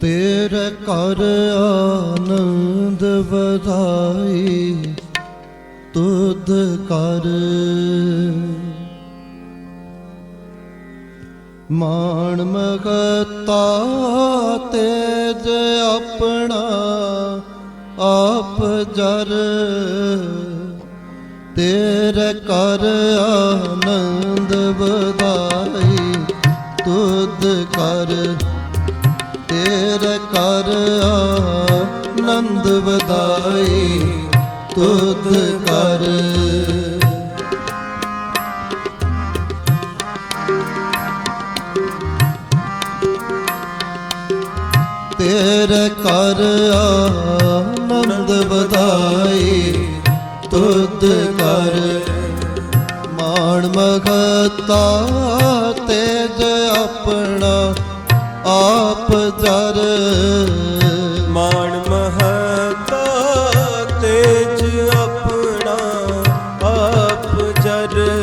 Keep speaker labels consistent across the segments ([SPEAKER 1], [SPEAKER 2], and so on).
[SPEAKER 1] ਤੇਰੇ ਕਰ ਆਨੰਦ ਵਧਾਈ, ਤੁਧ ਕਰ। ਮਾਣ ਮਗਤਾ ਤੇਜ ਆਪਣਾ, ਆਪ ਜਰ। ਤੇਰੇ ਕਰ ਆਨੰਦ ਵਧਾਈ, ਤੁਧ ਕਰ। ਤੇਰੇ ਕਰ ਆਨੰਦ ਵਧਾਈ ਤੁਧ ਕਰ। ਤੇਰੇ ਕਰ ਆਨੰਦ ਵਧਾਈ ਤੁਧ ਕਰ। ਮਾਣ ਮਗਤਾ ਤੇਜ ਆਪਣਾ ਆਪ ਜਰ
[SPEAKER 2] ਮਾਣ ਮਹਤਾ ਤੇਜ ਆਪਣਾ ਆਪ ਜਰ।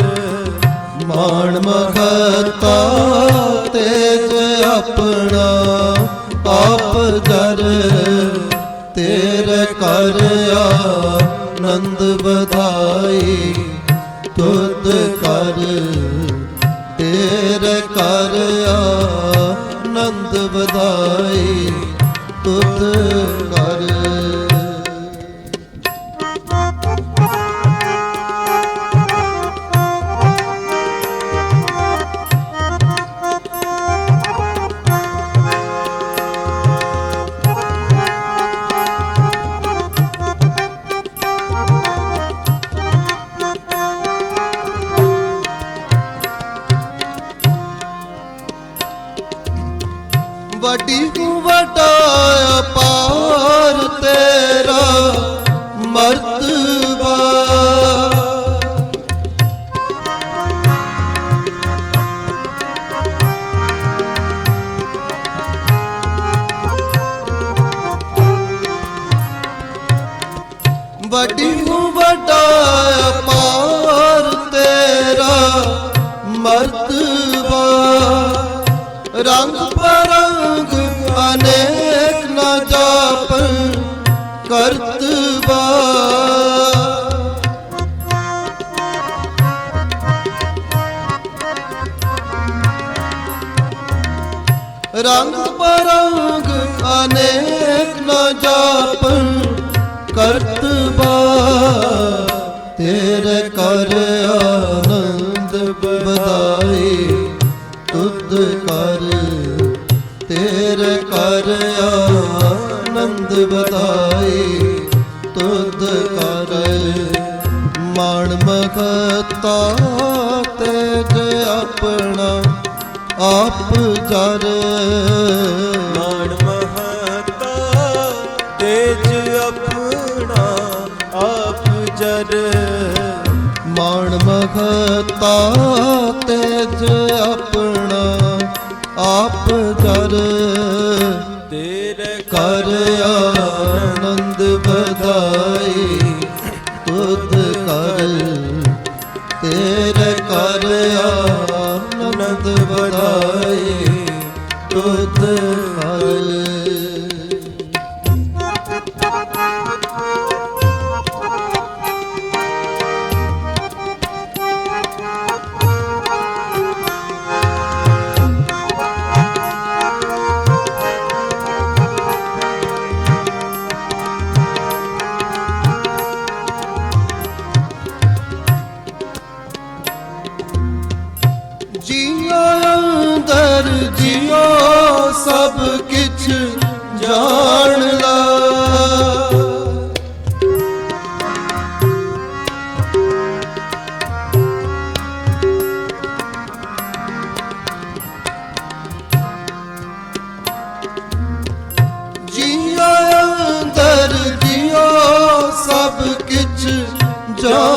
[SPEAKER 1] ਮਾਣ ਮਗਤਾ ਤੇਜ ਆਪਣਾ ਆਪ ਜਰ। ਤੇਰੇ ਕਰ ਆਨੰਦ ਵਧਾਈ ਵੱਡੀ ਨੂੰ ਵੱਡਾ ਅਪਾਰ ਤੇਰਾ ਮਰਤਬਾ। ਵੱਡੀ ਅਨੇਕ ਨਾ ਜਾਪਨ ਕਰਤਬਾ ਤੇਰੇ ਕਰ ਆਨੰਦ ਵਧਾਈ ਤੁਧ ਕਰ ਤੇਰੇ ਕਰ ਆਨੰਦ ਵਧਾਈ ਤੁਧ ਕਰ ਮਾਣ ਮਖਤਾ ਤੇਜ ਆਪਣਾ, ਆਪ ਜਰ।
[SPEAKER 2] ਜਰ
[SPEAKER 1] ਮਾਣ ਮਖਤਾ ਤੇਜ ਆਪਣਾ ਆਪ ਜਰ
[SPEAKER 2] ਤੇਰੇ
[SPEAKER 1] ਕਰ ਆਨੰਦ ਵਧਾਈ ਤੁਧ ਕਰ ਤੇਰੇ ਕਰ ਆਨੰਦ ਵਧਾਈ ਤੁਧ ਕਰ ਜੀਓ ਅੰਦਰ ਜੀਓ ਸਭ ਕਿਛ ਜਾਣ ਲਾ। ਜੀਓ ਅੰਦਰ ਜੀਓ ਸਭ ਕਿਛ ਜਾਣ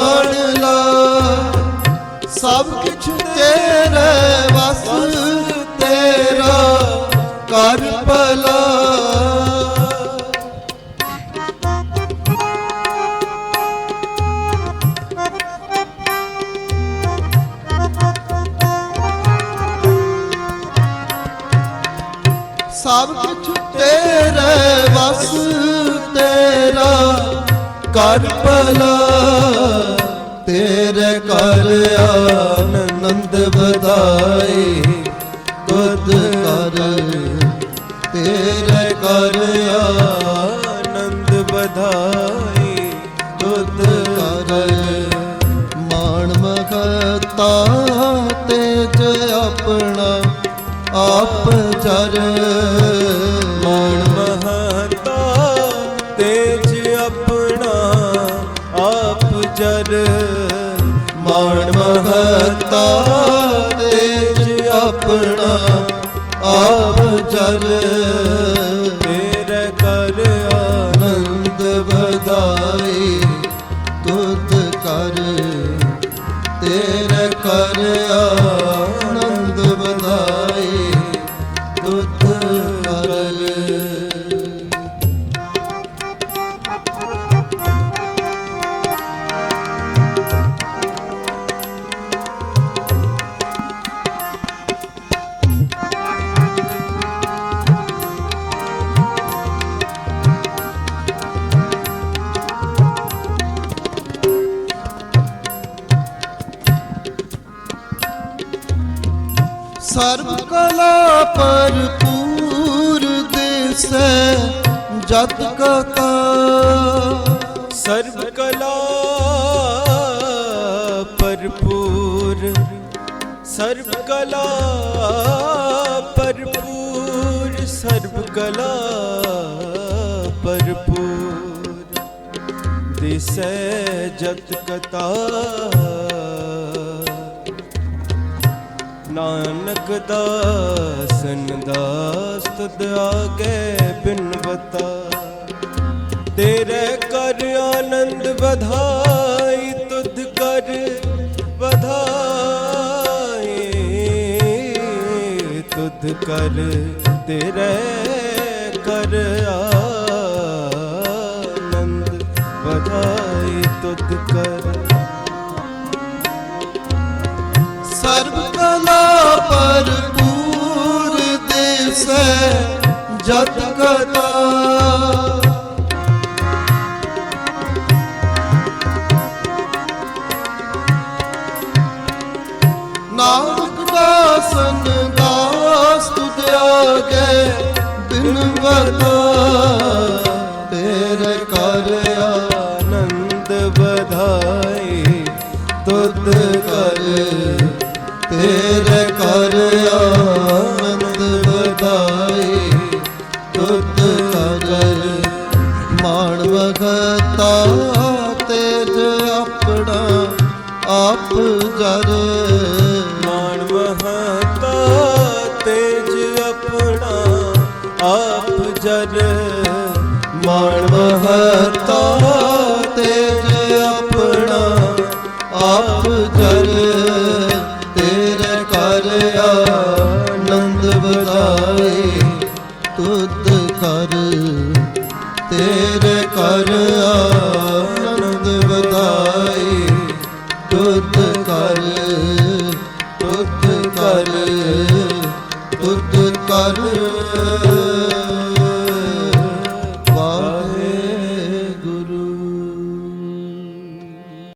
[SPEAKER 1] ਸਭ ਕੁਛ ਤੇਰੇ ਵਸ ਤੇਰਾ ਕਰ ਭਲਾ। ਤੇਰੇ ਕਰ ਆਨੰਦ ਵਧਾਈ ਤੁਧ ਕਰ ਤੇਰੇ ਕਰ
[SPEAKER 2] ਆਨੰਦ ਵਧਾਈ
[SPEAKER 1] ਤੁਧ ਕਰ ਮਾਣ ਮਹਤਾ ਤੇਜ ਆਪਣਾ ਆਪ ਜਰ ਵਧਾਈ ਤੁਧ ਕਰ ਤੇਰੇ ਕਰ ਆਨੰਦ ਸਰਬ ਕਲਾ ਭਰਪੂਰ ਦਿਸੈ, ਜਤ ਕਾ
[SPEAKER 2] ਸਰਬ ਕਲਾ ਭਰਪੂਰ ਸਰਬ ਕਲਾ ਭਰਪੂਰ ਸਰਬ ਕਲਾ ਭਰਪੂਰ ਦਿਸੈ ਜਤ ਕਤਾ ਨਾਨਕ ਦਾਸਨ ਦਾਸ ਤੁਧ ਆਗੇ ਬਿਨਵਤਾ ਤੇਰੇ ਕਰ ਆਨੰਦ ਵਧਾਈ, ਤੁਧ ਕਰ ਵਧਾਈ। ਤੁਧ ਕਰ, ਤੇਰੇ ਕਰ ਆਨੰਦ ਵਧਾਈ, ਤੁਧ ਕਰ।
[SPEAKER 1] ਸਰਬ ਕਲਾ ਭਰਪੂਰ ਦਿਸੈ ਜਤ ਕਤਾ ਨਾਨਕ ਦਾਸਨ ਦਾਸ ਤੁਧ ਆਗੇ ਬਿਨਵਤਾ ਤੇਰੇ ਤੇਰੇ ਕਰ ਆਨੰਦ ਮਾਣ ਵਖਤਾ ਤੇਜ ਆਪਣਾ ਆਪ ਜਰ
[SPEAKER 2] ਮਾਣ ਤੇਜ ਆਪਣਾ ਆਪ ਜਰ
[SPEAKER 1] ਮਾਣ ਵਖਤਾ